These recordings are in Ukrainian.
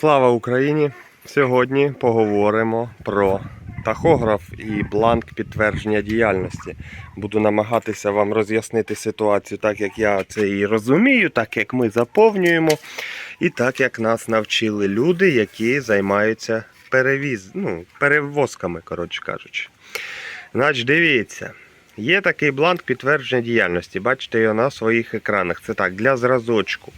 Слава Україні! Сьогодні поговоримо про тахограф і бланк підтвердження діяльності. Буду намагатися вам роз'яснити ситуацію так, як я це і розумію, так як ми заповнюємо, і так як нас навчили люди, які займаються перевіз... ну, перевозками, коротше кажучи. Значить, дивіться. Є такий бланк підтвердження діяльності. Бачите його на своїх екранах. Це так, для зразочку.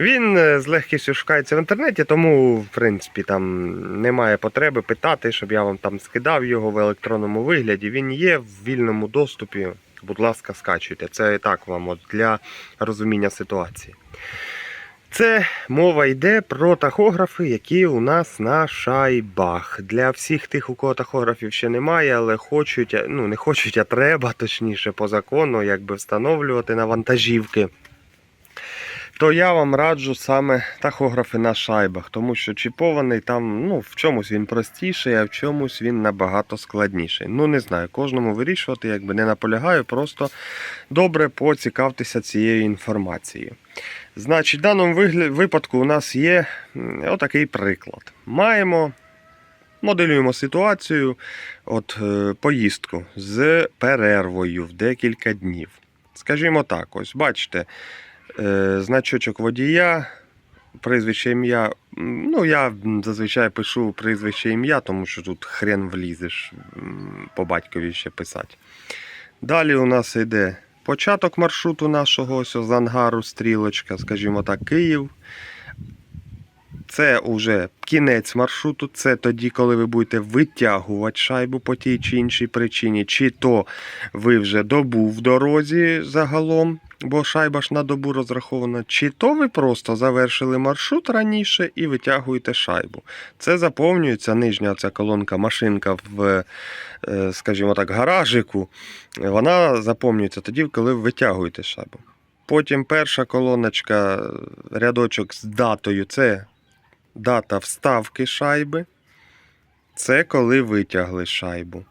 Він е, з легкістю шукається в інтернеті, тому, в принципі, там немає потреби питати, щоб я вам там скидав його в електронному вигляді. Він є в вільному доступі. Будь ласка, скачуйте. Це і так вам от для розуміння ситуації. Це мова йде про тахографи, які у нас на шайбах. Для всіх тих, у кого тахографів ще немає, але хочуть, ну не хочуть, а треба, точніше, по закону, якби встановлювати на вантажівки то я вам раджу саме тахографи на шайбах, тому що чіпований там, ну, в чомусь він простіший, а в чомусь він набагато складніший. Ну, не знаю, кожному вирішувати, якби не наполягаю, просто добре поцікавтеся цією інформацією. Значить, в даному випадку у нас є отакий приклад. Маємо, моделюємо ситуацію, от е, поїздку з перервою в декілька днів. Скажімо так, ось бачите, значочок водія, прізвище ім'я. Ну, я зазвичай пишу прізвище ім'я, тому що тут хрен влізеш по батькові ще писати. Далі у нас йде початок маршруту нашого ось з ангару стрілочка, скажімо так, Київ. Це уже кінець маршруту. Це тоді, коли ви будете витягувати шайбу по тій чи іншій причині, чи то ви вже добу в дорозі загалом, бо шайба ж на добу розрахована, чи то ви просто завершили маршрут раніше і витягуєте шайбу. Це заповнюється нижня ця колонка машинка в, е, скажімо так, гаражику. Вона заповнюється тоді, коли ви витягуєте шайбу. Потім перша колоночка, рядочок з датою це дата вставки шайби. Це коли витягли шайбу.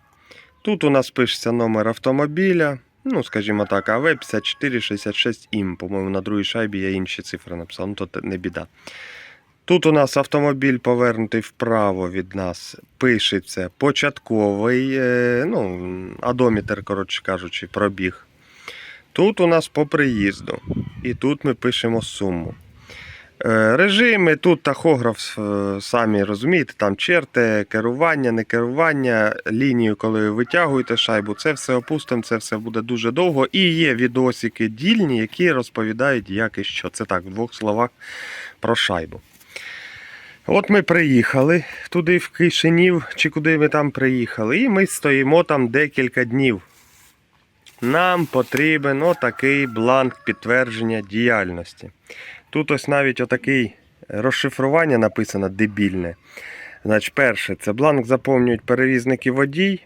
Тут у нас пишеться номер автомобіля. Ну, скажімо так, АВ 5466 ІМ. По-моєму, на другій шайбі я інші цифри написав, ну то не біда. Тут у нас автомобіль повернутий вправо від нас. Пишеться початковий, е, ну, адометр, коротше кажучи, пробіг. Тут у нас по приїзду. І тут ми пишемо суму. Е, Режими, тут тахограф, е, самі розумієте, там черте, керування, не керування, лінію, коли ви витягуєте шайбу, це все опустимо, це все буде дуже довго. І є відосики дільні, які розповідають, як і що. Це так, в двох словах про шайбу. От ми приїхали туди в Кишинів, чи куди ми там приїхали, і ми стоїмо там декілька днів. Нам потрібен отакий бланк підтвердження діяльності. Тут ось навіть отакий розшифрування написано дебільне. Значить, перше, це бланк заповнюють перевізники водій.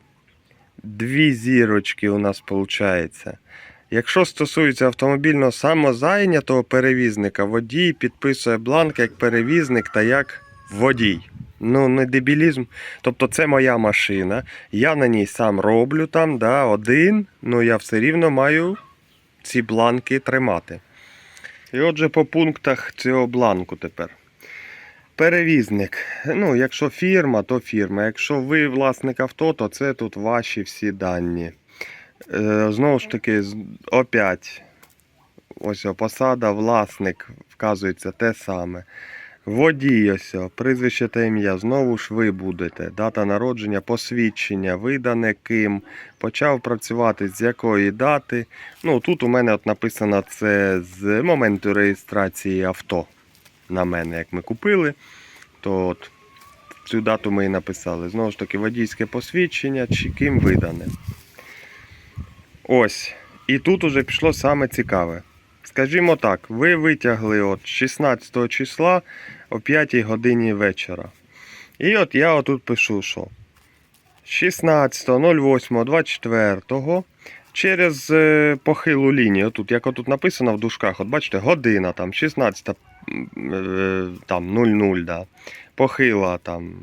Дві зірочки у нас виходить. Якщо стосується автомобільного самозайнятого перевізника, водій підписує бланк як перевізник та як водій. Ну, не дебілізм. Тобто це моя машина. Я на ній сам роблю там, да, один, ну я все рівно маю ці бланки тримати. І отже, по пунктах цього бланку тепер. Перевізник. Ну, якщо фірма, то фірма. Якщо ви власник авто, то це тут ваші всі дані. Е, знову ж таки, опять. Ось посада, власник вказується те саме. Водій, ось, прізвище та ім'я. Знову ж ви будете. Дата народження, посвідчення, видане ким, почав працювати з якої дати. Ну, тут у мене от написано це з моменту реєстрації авто на мене, як ми купили, то от цю дату ми і написали. Знову ж таки, водійське посвідчення чи ким видане. Ось. І тут уже пішло саме цікаве. Скажімо так, ви витягли от 16 числа о 5 годині вечора. І от я отут пишу, що 16.08.24 через е, похилу лінію, тут, як отут написано в дужках, от бачите, година там, 16 е, там 00, да, похила там.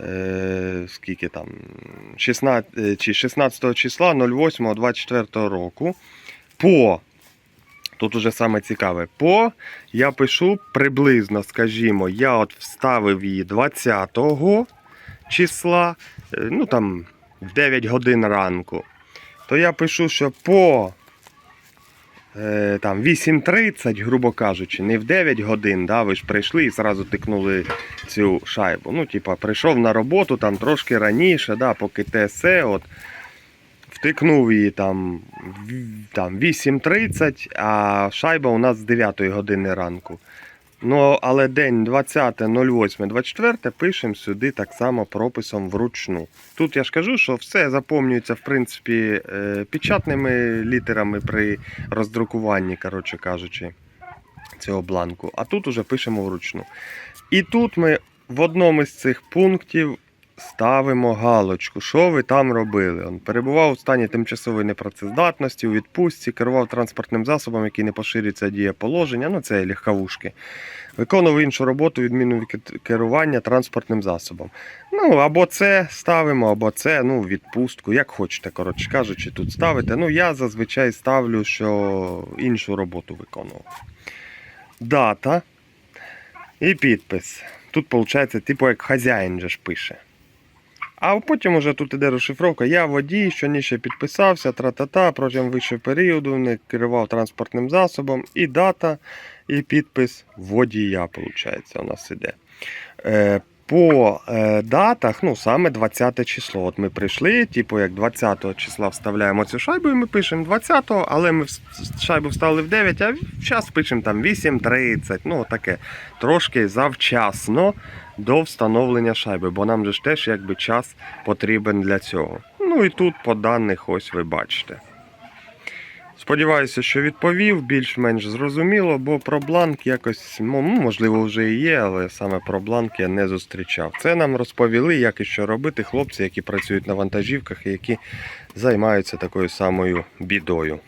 Е, скільки там 16, е, чи 16 числа 08 24 року по Тут уже саме цікаве. По я пишу приблизно, скажімо, я от вставив її 20 числа, е, ну там в 9 годин ранку. То я пишу, що по е, там 8.30, грубо кажучи, не в 9 годин, да, ви ж прийшли і зразу тикнули цю шайбу. Ну, типа, прийшов на роботу там трошки раніше, да, поки ТСЕ, от, втикнув її там, там 8.30, а шайба у нас з 9 години ранку. Ну, але день 20.08.24 пишемо сюди так само прописом вручну. Тут я ж кажу, що все заповнюється, в принципі, е, печатними літерами при роздрукуванні, коротше кажучи, цього бланку. А тут уже пишемо вручну. І тут ми в одному з цих пунктів ставимо галочку, що ви там робили. Он перебував у стані тимчасової непрацездатності, у відпустці, керував транспортним засобом, який не поширюється дія положення, ну це легковушки. Виконував іншу роботу, відміну від керування транспортним засобом. Ну, або це ставимо, або це, ну, відпустку, як хочете, коротше кажучи, тут ставите. Ну, я зазвичай ставлю, що іншу роботу виконував. Дата і підпис. Тут, виходить, типу як хазяїн же ж пише. А потім уже тут іде розшифровка. Я водій, що ніше підписався, тра-та-та, протягом вищого періоду не керував транспортним засобом. І дата, і підпис водія, виходить, у нас іде. По е, датах, ну саме 20 число. От ми прийшли, типу як 20 числа вставляємо цю шайбу, і ми пишемо 20-го, але ми шайбу вставили в 9, а зараз пишемо там 8.30, ну таке трошки завчасно до встановлення шайби, бо нам же ж теж якби час потрібен для цього. Ну і тут по даних ось ви бачите. Сподіваюся, що відповів більш-менш зрозуміло, бо про бланк якось, ну, можливо, вже і є, але саме про бланк я не зустрічав. Це нам розповіли, як і що робити хлопці, які працюють на вантажівках і які займаються такою самою бідою.